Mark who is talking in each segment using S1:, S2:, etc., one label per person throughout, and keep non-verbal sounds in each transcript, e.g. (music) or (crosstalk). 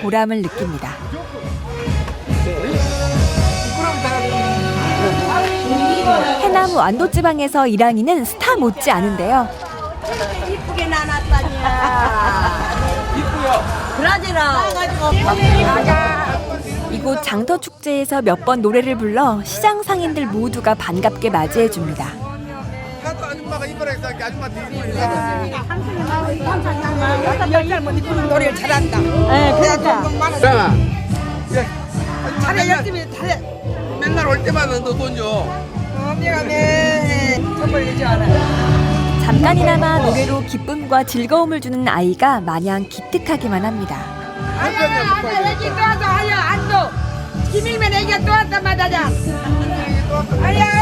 S1: 보람을 느낍니다. 해남 완도 지방에서 일하기는 스타 못지 않은데요.
S2: 이쁘게 나눴다냐. 이쁘요. 그러지라.
S1: 이곳 장터 축제에서 몇 번 노래를 불러 시장 상인들 모두가 반갑게 맞이해 줍니다.
S3: 이뻐라 해서 아줌마 뒤집어
S2: 열잘못 이쁘는 노래를 잘한다.
S4: 네, 그러니까.
S3: 야, 잘해 열심히 잘해. 맨날 올 때마다 너 돈 줘.
S2: 선물 않아.
S1: 잠깐이나마 노래로 기쁨과 즐거움을 주는 아이가 마냥 기특하기만 합니다.
S2: 아야, 아야, 애기 또 왔어. 아야, 안 줘. 김일면 애기가 또 왔단 말이야. 아야,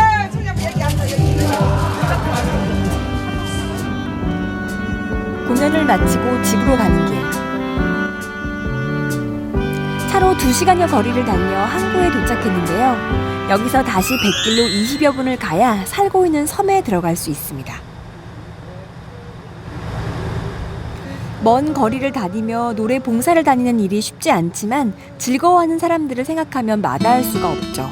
S1: 공연을 마치고 집으로 가는 길. 차로 2시간여 거리를 달려 항구에 도착했는데요. 여기서 다시 백길로 20여 분을 가야 살고 있는 섬에 들어갈 수 있습니다. 먼 거리를 다니며 노래 봉사를 다니는 일이 쉽지 않지만 즐거워하는 사람들을 생각하면 마다할 수가 없죠.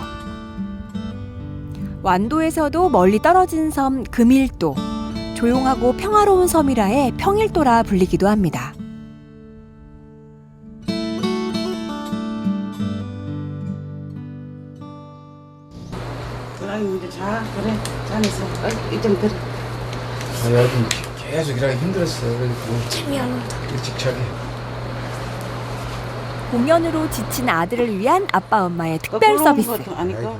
S1: 완도에서도 멀리 떨어진 섬 금일도. 조용하고 평화로운 섬이라해 평일도라 불리기도 합니다.
S4: 아유 이제 자 그래 자면서 어, 이좀 들어
S3: 아, 요즘 계속 일하기 힘들었어. 그래서 재미없다. 일찍 자기.
S1: 공연으로 지친 아들을 위한 아빠 엄마의 특별 서비스.
S4: 아니까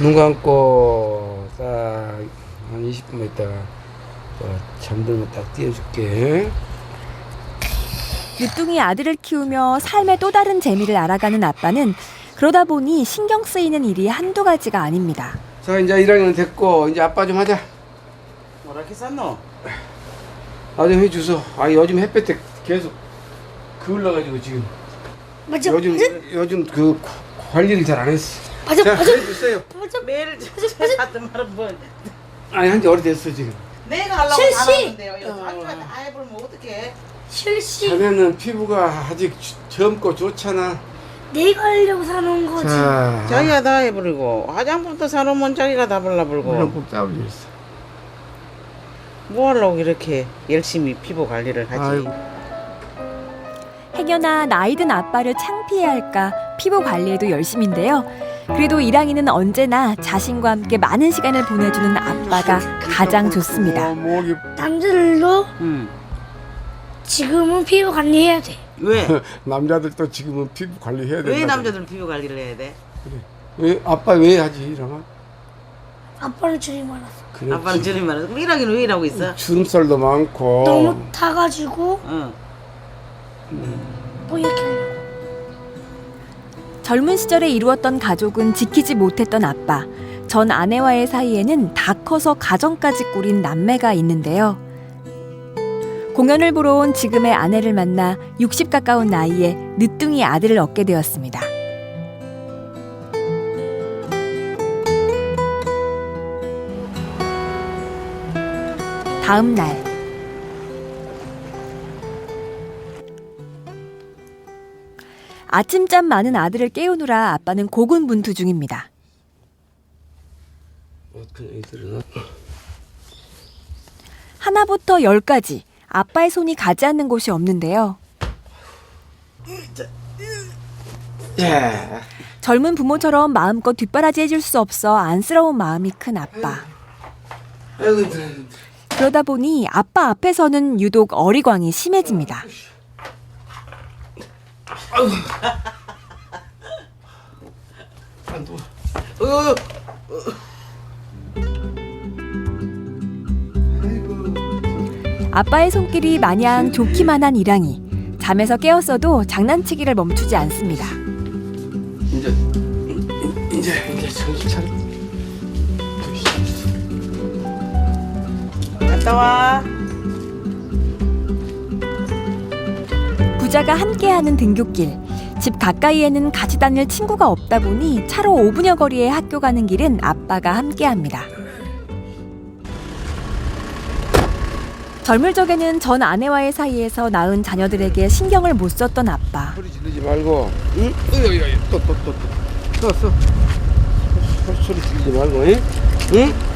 S5: 눈 감고 딱 한 20분만 있다가 또 잠들면 딱 띄워줄게.
S1: 늦둥이 아들을 키우며 삶의 또 다른 재미를 알아가는 아빠는 그러다 보니 신경 쓰이는 일이 한두 가지가 아닙니다.
S5: 자 이제 1학년 됐고 이제 아빠 좀 하자.
S4: 뭐라 했었노?
S5: 나좀 해주소. 아 요즘 햇볕에 계속 그을러가지고 지금.
S6: 맞아,
S5: 요즘 요즘 그 관리를 잘 안 했어.
S6: 맞아,
S5: 자
S6: 맞아.
S5: 해주세요.
S4: 매일 하던 말은 뭐
S5: 아니 한지 오래됐어 지금.
S4: 내가 하려고
S6: 실시!
S4: 하는데요 이거 자기가 다 해버리면 어떡해
S6: 실시
S5: 자네는 피부가 아직 주- 젊고 좋잖아.
S6: 내가 하려고 사놓은 거지.
S5: 자.
S4: 자기가 다 해버리고 화장품도 사놓으면 자기가 다 발라버리고
S5: 꼭 싸우고 있어.
S4: 뭐 하려고 이렇게 열심히 피부 관리를 하지
S5: 아이고.
S1: 행여나 나이든 아빠를 창피해 할까 피부 관리에도 열심인데요. 그래도 이랑이는 언제나 자신과 함께 많은 시간을 보내주는 아빠가 가장 좋습니다.
S5: 어, 목이
S6: 남자들도
S4: 응.
S6: 지금은 피부 관리해야 돼.
S4: 왜? (laughs)
S5: 남자들도 지금은 피부 관리해야 된다.
S4: 왜 남자들은 피부 관리를 해야 돼?
S5: 왜 아빠 왜 하지 이러나?
S6: 아빠는 줄이 많아서.
S5: 그래.
S4: 아빠는 저리 말해 그럼 일하기는 왜 일하고 있어?
S5: 주름살도 많고.
S6: 너무 타가지고
S4: 응.
S6: 뭐 이렇게 하려고.
S1: 젊은 시절에 이루었던 가족은 지키지 못했던 아빠. 전 아내와의 사이에는 다 커서 가정까지 꾸린 남매가 있는데요. 공연을 보러 온 지금의 아내를 만나 60 가까운 나이에 늦둥이 아들을 얻게 되었습니다. 다음 날 아침잠 많은 아들을 깨우느라 아빠는 고군분투 중입니다. 하나부터 열까지 아빠의 손이 가지 않는 곳이 없는데요.
S5: 예.
S1: 젊은 부모처럼 마음껏 뒷바라지 해줄 수 없어 안쓰러운 마음이 큰 아빠. 그러다 보니 아빠 앞에서는 유독 어리광이 심해집니다.
S5: 안 돼. 어.
S1: 아빠의 손길이 마냥 좋기만 한 이랑이. 잠에서 깨었어도 장난치기를 멈추지 않습니다.
S5: 이제 이제 이제 정신 차려.
S4: 갔다 와
S1: 부자가 함께하는 등굣길. 집 가까이에는 같이 다닐 친구가 없다 보니 차로 5분여 거리의 학교 가는 길은 아빠가 함께합니다. 젊을 적에는 전 아내와의 사이에서 낳은 자녀들에게 신경을 못 썼던 아빠.
S5: 소리 지르지 말고 응? 어이 어이 또또또또 또, 또. 소리, 소리 지르지 말고 응? 응?